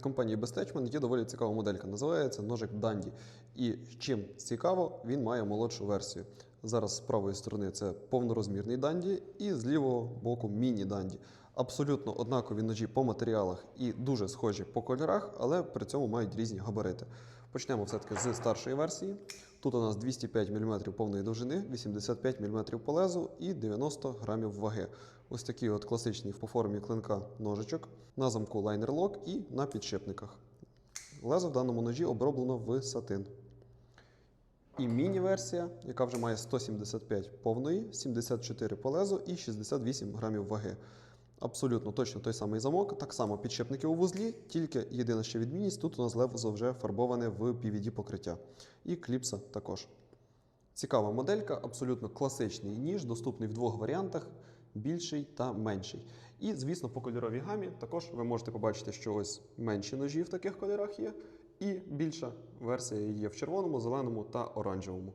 Компанії Bestechman є доволі цікава моделька. Називається ножик Данді. І чим цікаво, він має молодшу версію. Зараз з правої сторони це повнорозмірний данді, і з лівого боку міні-данді. Абсолютно однакові ножі по матеріалах і дуже схожі по кольорах, але при цьому мають різні габарити. Почнемо все-таки з старшої версії. Тут у нас 205 мм повної довжини, 85 мм по лезу і 90 грамів ваги. Ось такі от класичні по формі клинка ножичок, на замку лайнер-лок і на підшипниках. Лезо в даному ножі оброблено в сатин. І міні-версія, яка вже має 175 повної, 74 по лезу і 68 грамів ваги. Абсолютно точно той самий замок, так само підшипники у вузлі, тільки єдина ще відмінність, тут у нас лезо вже фарбоване в PVD покриття. І кліпса також. Цікава моделька, абсолютно класичний ніж, доступний в двох варіантах: більший та менший. І, звісно, по кольоровій гамі також ви можете побачити, що ось менші ножі в таких кольорах є, і більша версія є в червоному, зеленому та оранжевому.